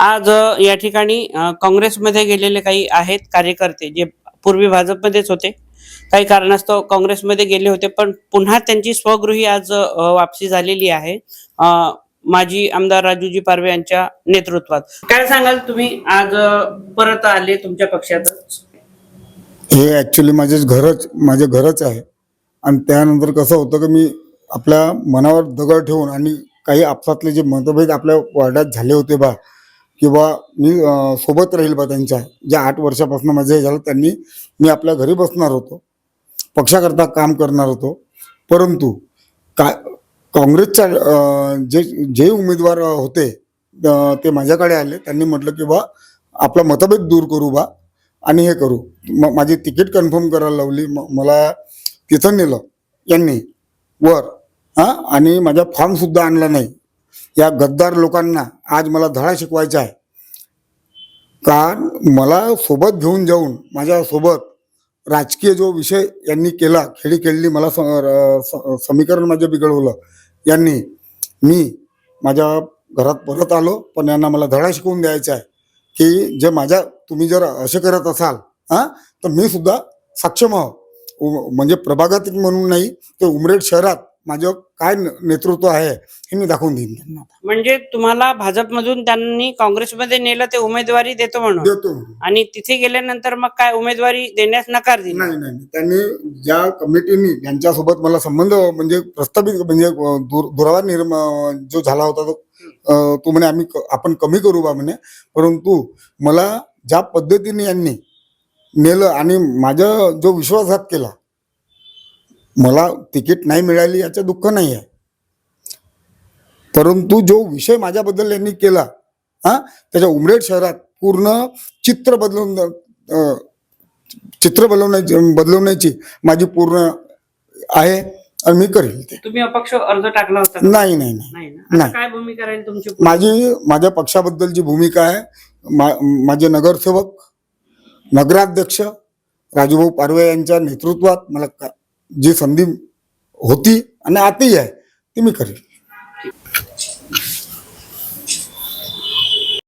आज या ठिकाणी काँग्रेसमध्ये गेलेले काही आहेत कार्यकर्ते जे पूर्वी भाजपमध्येच होते. काही कारणास्तव काँग्रेसमध्ये गेले होते पण पुन्हा त्यांची स्वगृही आज वापसी झालेली आहे. माजी आमदार राजूजी पारवे यांच्या नेतृत्वात. काय सांगाल तुम्ही? आज परत आले तुमच्या पक्षातच. हे ऍक्च्युली माझे घरच माझे घरच आहे. आणि त्यानंतर कसं होतं की मी आपल्या मनावर दगड ठेवून आणि काही आपसातले जे मतभेद आपल्या वार्डात झाले होते बा किंवा मी सोबत राहील बा त्यांच्या ज्या आठ वर्षापासून माझं हे झालं त्यांनी मी आपल्या घरी बसणार होतो. पक्षाकरता काम करणार होतो. परंतु का काँग्रेसच्या जे जे उमेदवार होते ते माझ्याकडे आले. त्यांनी म्हटलं की बा आपला मतभेद दूर करू बा आणि हे करू. म माझी तिकीट कन्फर्म करायला लावली. मला तिथं नेलं. यांनी वर हां आणि माझा फॉर्मसुद्धा आणला नाही. या गद्दार लोकांना आज मला धडा शिकवायचा आहे. कारण मला सोबत घेऊन जाऊन माझ्यासोबत राजकीय जो विषय यांनी केला खेळी खेळली मला स- र- स- समीकरण माझं बिघडवलं यांनी मी माझ्या घरात परत आलो पण यांना मला धडा शिकवून द्यायचा आहे की जे माझ्या तुम्ही जर असे करत असाल हां तर मी सुद्धा सक्षम आहो. म्हणजे प्रभागात म्हणून नाही ते उमरेड शहरात माझं काय नेतृत्व आहे हे मी दाखवून देईन त्यांना म्हणजे तुम्हाला भाजपमधून त्यांनी काँग्रेसमध्ये नेलं ते उमेदवारी देतो म्हणून? देतो आणि तिथे गेल्यानंतर मग काय उमेदवारी देण्यास नकार दिला? नाही नाही नाही. त्यांनी ज्या कमिटीनी ज्यांच्यासोबत मला संबंध म्हणजे प्रस्थापित म्हणजे अं, दूर दुरावा निर्म अं, जो झाला होता तो अं, तो म्हणे आम्ही क- आपण कमी करू बा म्हणे. परंतु मला ज्या पद्धतीने यांनी नेलं आणि माझा जो विश्वासघात केला मला तिकीट नाही मिळाली याचं दुःख नाही आहे परंतु जो विषय माझ्याबद्दल यांनी केला हा त्याच्या उमरेड शहरात पूर्ण चित्र बदलून चित्र बदलवण्याची बदलवण्याची माझी पूर्ण आहे आणि मी करेल ते. तुम्ही अपक्ष अर्ज टाकला होता? नाही नाही नाही. काय भूमिका राहील तुमची माझी माझ्या पक्षाबद्दलची भूमिका आहे मा माझे नगरसेवक नगराध्यक्ष राजूभाऊ पारवे यांच्या नेतृत्वात मला का- जी संधी होती आणि आताही आहे ती मी करेल